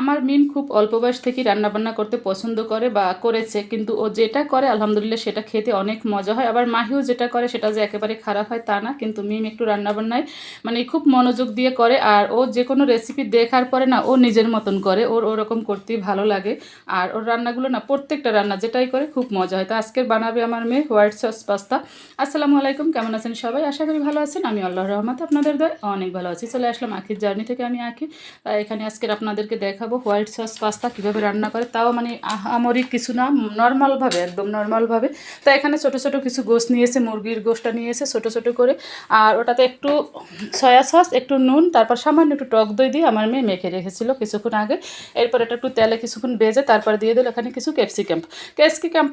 আমার মিম খুব অল্প বয়স থেকেই রান্নাবান্না করতে পছন্দ করে বা করেছে, কিন্তু ও যেটা করে, আলহামদুলিল্লাহ সেটা খেতে অনেক মজা হয়। আবার মাহিও যেটা করে, সেটা যে একেবারে খারাপ হয় তা না, কিন্তু মিম একটু রান্নাবান্নায় মানে খুব মনোযোগ দিয়ে করে আর ও যে কোনো রেসিপি দেখার পরে না, ও নিজের মতন করে, ওর ওরকম করতেই ভালো লাগে। আর ওর রান্নাগুলো না, প্রত্যেকটা রান্না যেটাই করে খুব মজা হয়। তো আজকের বানাবে আমার মেয়ে হোয়াইট সস পাস্তা। আসসালামু আলাইকুম, কেমন আছেন সবাই? আশা করি ভালো আছেন। আমি আল্লাহ রহমত আপনাদের দয় অনেক ভালো আছি। চলে আসলাম আখির জার্নি থেকে, আমি আঁকি তাই এখানে আজকের আপনাদেরকে দেখাবো হোয়াইট সস পাস্তা কীভাবে রান্না করে, তাও মানে আহামরি কিছু না নর্মালভাবে একদম নর্মালভাবে তো এখানে ছোট ছোট কিছু গোশ নিয়েছে, মুরগির গোশটা নিয়েছে ছোট ছোট করে। আর ওটাতে একটু সয়া সস একটু নুন, তারপর সামান্য একটু টক দই দিয়ে আমার মেয়ে মেখে রেখেছিল কিছুক্ষণ আগে। এরপর এটা একটু তেলে কিছুক্ষণ ভেজে তারপর দিয়ে দিল এখানে কিছু ক্যাপসিকাম ক্যাপসিকাম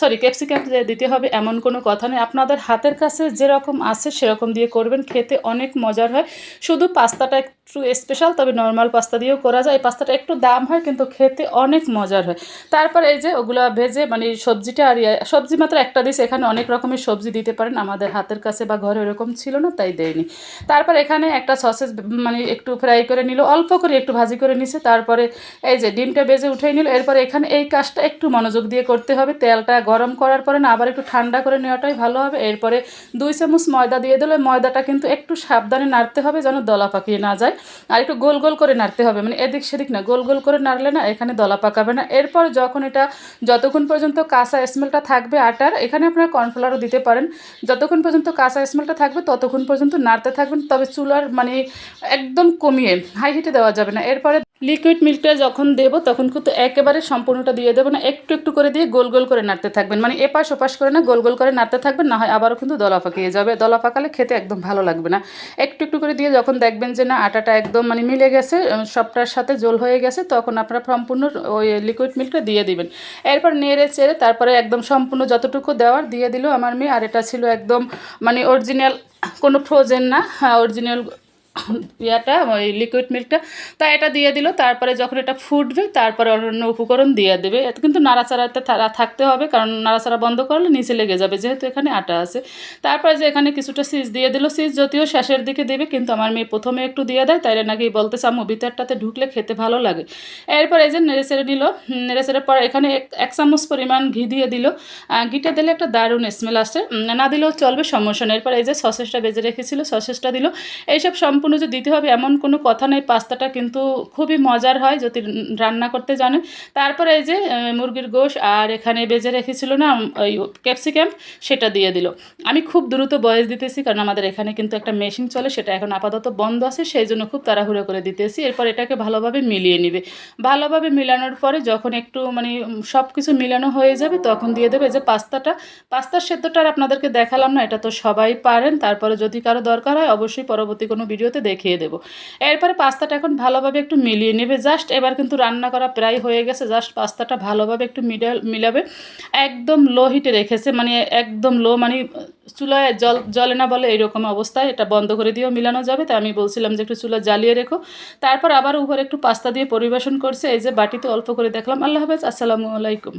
সরি ক্যাপসিকাম দিতে হবে এমন কোনো কথা নেই। আপনাদের হাতের কাছে যেরকম আছে সেরকম দিয়ে করবেন, খেতে অনেক মজার হয়। শুধু পাস্তাটা একটু স্পেশাল তবে নর্মাল পাস্তা দিয়েও করা যায়। এই পাস্তাটা একটু দাম হয়, কিন্তু খেতে অনেক মজার হয়। তারপর এই যে ওগুলো ভেজে মানে সবজিটা আর সবজি মাত্র একটা দিস এখানে অনেক রকমের সবজি দিতে পারেন। আমাদের হাতের কাছে বা ঘরে ওরকম ছিল না, তাই দেয়নি। তারপর এখানে একটা সসেজ মানে একটু ফ্রাই করে নিল, অল্প করে একটু ভাজি করে নিছে। তারপরে এই যে ডিমটা বেজে উঠে নিল। এরপরে এখানে এই কাজটা একটু মনোযোগ দিয়ে করতে হবে। তেলটা গরম করার পরে না, আবার একটু ঠান্ডা করে নেওয়াটাই ভালো হবে। এরপরে দুই চামচ ময়দা দিয়ে দিলে, ময়দাটা কিন্তু একটু সাবধানে নাড়তে হবে, যেন দলা পাকিয়ে না যায়। আর একটু গোল গোল করে নাড়তে হবে। মানে এদিক সেদিক না, গোল গোল করে নাড়লে না এখানে দলা পাকাবে না। এরপর যখন এটা যতক্ষণ পর্যন্ত কাঁচা স্মেলটা থাকবে আটার, এখানে আপনারা কর্নফ্লাওয়ারও দিতে পারেন। যতক্ষণ পর্যন্ত কাঁচা স্মেলটা থাকবে ততক্ষণ পর্যন্ত নাড়তে থাকবেন। তবে চুলার মানে একদম কমিয়ে হাই হিটে দেওয়া যাবে না। এরপরে লিকুইড মিল্কটা যখন দেবো, তখন কিন্তু একেবারে সম্পূর্ণটা দিয়ে দেবো না, একটু একটু করে দিয়ে গোল গোল করে নাড়তে থাকবেন। মানে এপাশ ওপাশ করে না, গোল গোল করে নাড়তে থাকবেন, না হয় আবারও কিন্তু দলা পাকিয়ে যাবে। দলা পাকালে খেতে একদম ভালো লাগবে না। একটু একটু করে দিয়ে যখন দেখবেন যে না, আটাটা একদম মানে মিলে গেছে সবটার সাথে জোল হয়ে গেছে, তখন আপনারা সম্পূর্ণ ওই লিকুইড মিল্কটা দিয়ে দিবেন। এরপর নেড়ে চেড়ে তারপরে একদম সম্পূর্ণ যতটুকু দেওয়ার দিয়ে দিল আমার মেয়ে, আর এটা ছিল একদম মানে অরিজিনাল কোনো ফ্রোজেন না হ্যাঁ অরিজিনাল ইয়াটা, ওই লিকুইড মিল্কটা তা এটা দিয়ে দিল, তারপরে যখন এটা ফুটবে, তারপরে অন্য উপকরণ দিয়ে দেবে। এত কিন্তু নাড়াচাড়াতে থাকতে হবে, কারণ নাড়াচাড়া বন্ধ করলে নিচে লেগে যাবে, যেহেতু এখানে আটা আছে। তারপরে যে এখানে কিছুটা সিজ দিয়ে দিল সিজ যদিও শেষের দিকে দেবে, কিন্তু আমার মেয়ে প্রথমে একটু দিয়ে দেয়, তাইলে নাকি বলতে চামু ভিতরটাতে ঢুকলে খেতে ভালো লাগে। এরপর এই যে নেড়ে চেড়ে নিল নেড়ে চেড়ে পর এখানে এক চামচ পরিমাণ ঘি দিয়ে দিল। ঘিটা দিলে একটা দারুণ স্মেল আসে। না দিলেও চলবে, সমস্যা নেই। এরপর এই যে সসেসটা বেজে রেখেছিল সসেসটা দিল। এইসব সম্পূর্ণ যে দিতে হবে এমন কোনো কথা নেই পাস্তাটা কিন্তু খুবই মজার হয়, যদি রান্না করতে জানে তারপরে এই যে মুরগির গোশ, আর এখানে বেজে রেখেছিল না ওই ক্যাপসিকাম, সেটা দিয়ে দিল। আমি খুব দ্রুত বয়স দিতেছি, কারণ আমাদের এখানে কিন্তু একটা মেশিন চলে, সেটা এখন আপাতত বন্ধ আছে, সেই জন্য খুব তাড়াহুড়ো করে দিতেছি। এরপর এটাকে ভালোভাবে মিলিয়ে নিবে। ভালোভাবে মিলানোর পরে যখন একটু মানে সব কিছু মিলানো হয়ে যাবে, তখন দিয়ে দেবে যে পাস্তাটা। পাস্তার সেদ্ধটা আর আপনাদেরকে দেখালাম না, এটা তো সবাই পারেন। তারপরে যদি কারও দরকার হয়, অবশ্যই পরবর্তী কোনো ভিডিওতে দেখিয়ে দেবো। এরপরে পাস্তাটা এখন ভালোভাবে একটু মিলিয়ে নেবে। জাস্ট এবার কিন্তু রান্না করা প্রায় হয়ে গেছে। জাস্ট পাস্তাটা ভালোভাবে একটু মিডাল মিলাবে। একদম লো হিটে রেখেছে। মানে একদম লো মানে চুলায় জল জলে না বলে এইরকম অবস্থায় এটা বন্ধ করে দিয়েও মিলানো যাবে। তাই আমি বলছিলাম যে একটু চুলা জ্বালিয়ে রেখো। তারপর আবার উপরে একটু পাস্তা দিয়ে পরিবেশন করছে। এই যে বাটিতে অল্প করে দেখলাম। আল্লাহ হাফেজ। আসসালামু আলাইকুম।